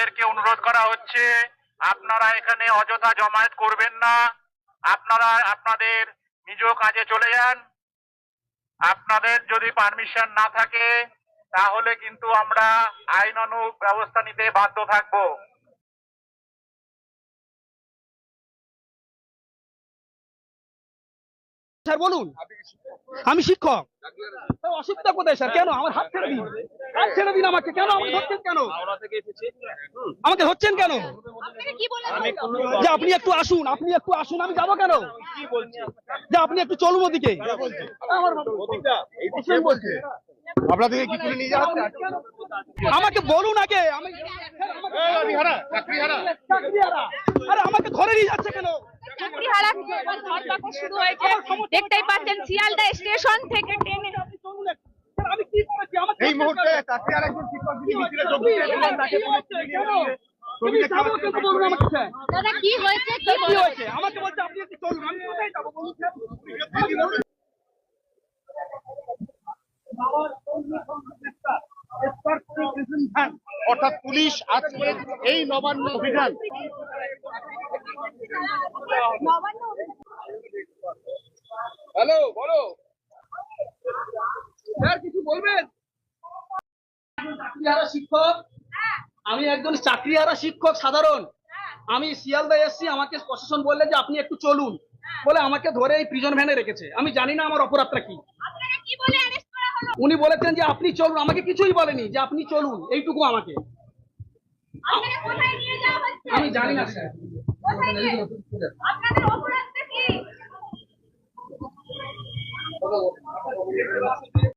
আপনাদেরকে অনুরোধ করা হচ্ছে, আপনারা এখানে অযথা জমায়েত করবেন না। আপনারা, আপনাদের নিজ কাজে চলে যান। আপনাদের যদি পারমিশন না থাকে, তাহলে কিন্তু আমরা আইনানুগ ব্যবস্থা নিতে বাধ্য থাকব। স্যার, বলুন। আমি শিক্ষক। অসুবিধা কোথায়, স্যার? কেন? আমার হাত ছেড়ে দিন। ছেড়ে দিন আমাকে। কেন? আমাকে ধরছেন কেন? আমাকে ধরছেন কেন? যে আপনি একটু আসুন আপনি একটু আসুন আমি যাব কেন? যে আপনি একটু চলুন ওদিকে। আমার এসেন বলছে। আপনাদেরকে কি তুলে নিয়ে যাচ্ছে? আমাকে বলুন আগে আমি আরে আমাকে ধরে নিয়ে যাচ্ছে কেন? চাকরি হারা ধরপাকড় শুরু হয়েছে। দেখতেই পাচ্ছেন শিয়ালদা স্টেশন থেকে ট্রেনে স্যার, আমি কি করেছি আমাকে এই মুহূর্তে চাকরি আর একজন শিক্ষক যিনি মিছিলে যোগ দিয়েছিলেন তাকে পুলিশ তুলে নিয়ে গেছে। তুমি যাব কেন বলুন আমাকে। স্যার দাদা কি হয়েছে? কি কি হয়েছে? আমাকে বলছে আপনি চলুন আমি কোথায় যাব বলুন অর্থাৎ পুলিশ আজকে এই নবান্ন অভিযান। হ্যালো বলো। স্যার কিছু বলবেন? চাকরিহারা শিক্ষক? আমি একজন চাকরিহারা শিক্ষক সাধারণ। আমি শিয়ালদা এসছি আমাকে প্রশাসন বললে যে আপনি একটু চলুন। বলে আমাকে ধরে এই প্রিজন ভ্যানে রেখেছে। আমি জানি না আমার অপরাধটা কি। উনি বলেছেন যে আপনি চলুন। আমাকে কিছুই বলেনি যে আপনি চলুন। এইটুকু আমাকে। আমি জানি না স্যার। আপনাদের অপরাধটা কি?